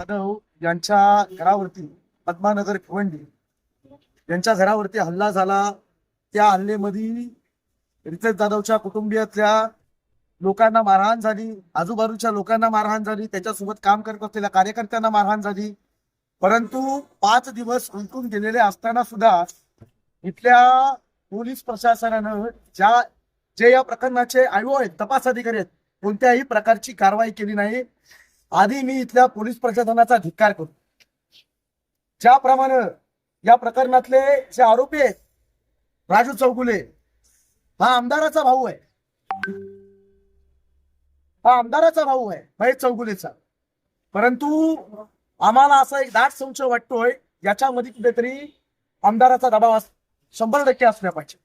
जाधव यांच्या घरावरती पद्मानगर भिवंडी यांच्या घरावरती हल्ला झाला. त्या हल्लेमध्ये रितेश जाधवच्या कुटुंबियातल्या लोकांना मारहाण झाली. आजूबाजूच्या लोकांना मारहाण झाली. त्याच्यासोबत काम करत असलेल्या कार्यकर्त्यांना मारहाण झाली. परंतु पाच दिवस उलटून गेलेले असताना सुद्धा इथल्या पोलीस प्रशासनानं ज्या जे या प्रकरणाचे आयो आहेत तपास अधिकारी आहेत कोणत्याही प्रकारची कारवाई केली नाही. आधी मी इथल्या पोलीस प्रशासनाचा धिक्कार करतो ज्याप्रमाणे या प्रकरणातले जे आरोपी आहेत राजू चौगुले हा आमदाराचा भाऊ आहे. हा आमदाराचा भाऊ आहे महेश चौगुलेचा. परंतु आम्हाला असा एक दाट संशय वाटतोय याच्यामध्ये कुठेतरी आमदाराचा दबाव अस- शंभर टक्के असल्या पाहिजे.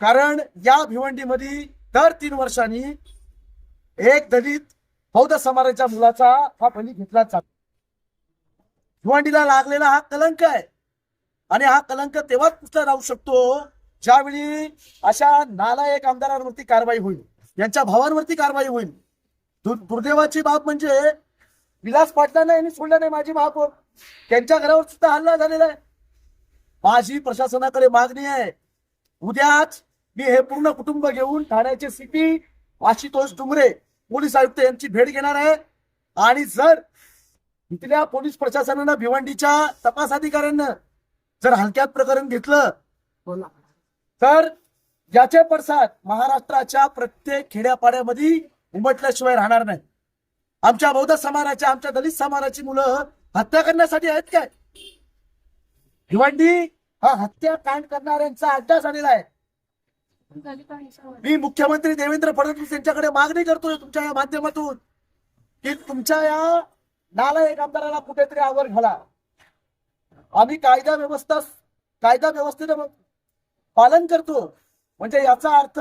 कारण या भिवंडीमध्ये दर तीन वर्षांनी एक दलित बौद्ध समाजाच्या मुलाचा हा बली घेतला जातो भिवंडीला लागलेला हा कलंक आहे. आणि हा कलंक तेव्हाच पुसला जाऊ शकतो ज्यावेळी अशा नालायक आमदारांवरती कारवाई होईल. यांच्या भावांवरती कारवाई होईल. दुर्दैवाची बाब म्हणजे विलास पाटलांना यांनी सोडलं नाही माझी महापौर. त्यांच्या घरावर सुद्धा हल्ला झालेला आहे. माझी प्रशासनाकडे मागणी आहे. उद्याच मी हे पूर्ण कुटुंब घेऊन ठाण्याचे सीपी आशुतोष डुंगरे पोलीस आयुक्त यांची भेट घेणार आहे. आणि जर इथल्या पोलीस प्रशासनानं भिवंडीच्या तपास अधिकाऱ्यांना जर हलक्यात प्रकरण घेतलं तर याचे पडसाद महाराष्ट्राच्या प्रत्येक खेड्यापाड्यामध्ये उमटल्याशिवाय राहणार नाही. आमच्या बौद्ध समाजाच्या आमच्या दलित समाजाची मुलं हत्या करण्यासाठी आहेत काय? भिवंडी हा हत्याकांड करणाऱ्यांचा अड्डा झालेला आहे. मी मुख्यमंत्री देवेंद्र फडणवीस यांच्याकडे मागणी करतोय तुमच्या या माध्यमातून की तुमच्या या नालायक आमदाराला कुठेतरी आवर घाला. आम्ही कायदा व्यवस्था कायदा व्यवस्थेचं पालन करतो. म्हणजे याचा अर्थ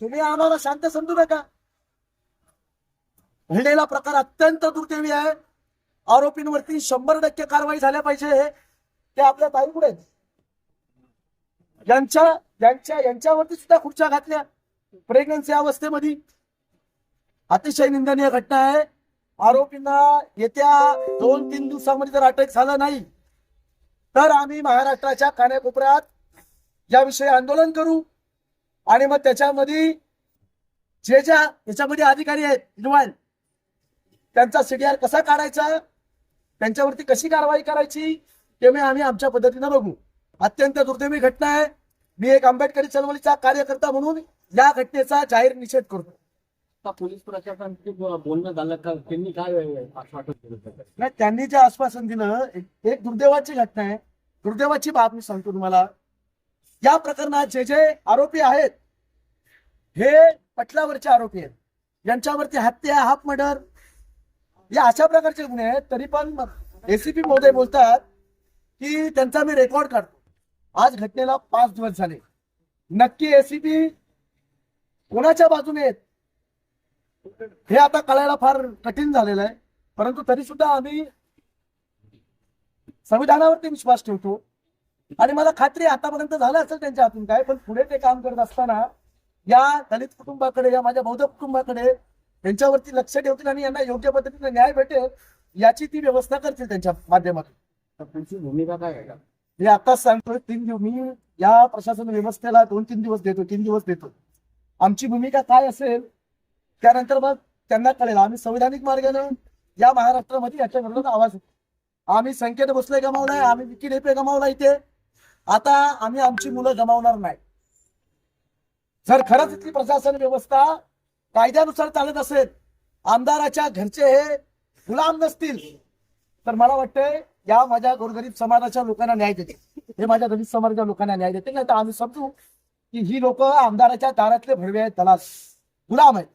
तुम्ही आम्हाला शांत समजू नका. घडलेला प्रकार अत्यंत दुर्दैवी आहे. आरोपींवरती शंभर टक्के कारवाई झाल्या पाहिजे. ते आपल्या ताईपुढे. यांच्या त्यांच्या यांच्यावरती सुद्धा खुर्च्या घातल्या. प्रेग्नन्सी अवस्थेमध्ये अतिशय निंदनीय घटना आहे. आरोपींना येत्या दोन तीन दिवसामध्ये जर अटक झालं नाही तर आम्ही महाराष्ट्राच्या कान्याकोपऱ्यात याविषयी आंदोलन करू. आणि मग त्याच्यामध्ये जे ज्या याच्यामध्ये अधिकारी आहेत इन्व्हॉल्व त्यांचा सीडीआर कसा काढायचा त्यांच्यावरती कशी कारवाई करायची ते मी आम्ही आमच्या पद्धतीनं बघू. अत्यंत दुर्दैवी घटना आहे. मी एक आंबेडकरी चळवळीचा कार्यकर्ता म्हणून या घटनेचा जाहीर निषेध करतो. पोलीस प्रशासनाशी बोलणं झालं का त्यांनी काय आश्वासन दिलं? नाही त्यांनी जे आश्वासन दिलं एक- एक दुर्दैवाची घटना आहे. दुर्दैवाची बाब मी सांगतो तुम्हाला. या प्रकरणात जे जे आरोपी आहेत हे पटलावरचे आरोपी आहेत. यांच्यावरती हत्या हाफ मर्डर या अशा प्रकारचे गुन्हे आहेत. तरी पण एसीपी महोदय बोलतात की त्यांचा मी रेकॉर्ड काढतो. आज घटनेला पाच दिवस झाले. नक्की एसीपी कोणाच्या बाजूने आहेत? हे आता कळायला फार कठीण झालेलं आहे. परंतु तरी सुद्धा आम्ही संविधानावरती विश्वास ठेवतो. आणि मला खात्री आतापर्यंत झालं असेल त्यांच्या हातून काय पण पुढे ते काम करत असताना या दलित कुटुंबाकडे या माझ्या बौद्ध कुटुंबाकडे त्यांच्यावरती लक्ष ठेवतील आणि यांना योग्य पद्धतीने न्याय भेटेल याची ती व्यवस्था करतील त्यांच्या माध्यमातून. तुमची भूमिका काय आहे? मी आताच सांगतोय तीन दिवस मी या प्रशासन व्यवस्थेला दोन तीन दिवस देतो तीन दिवस देतो. आमची भूमिका काय असेल त्यानंतर मग त्यांना कळेल. आम्ही संविधानिक मार्गाने या महाराष्ट्रामध्ये याच्या विरोधात आवाज आम्ही संकेत भोसले गमावलाय आम्ही विकी ढेपे गमावला इथे. आता आम्ही आमची मुलं गमावणार नाही. जर खरंच इथली प्रशासन व्यवस्था कायद्यानुसार चालत असेल आमदाराच्या घरचे हे गुलाम नसतील तर मला वाटतंय या माझ्या गोरगरीब समाजाच्या लोकांना न्याय देते. हे माझ्या दलित समाजाच्या लोकांना न्याय देते. नाही तर आम्ही समजू की ही लोक आमदाराच्या दारातले भडवे आहेत दलाल. गुलाम आहेत.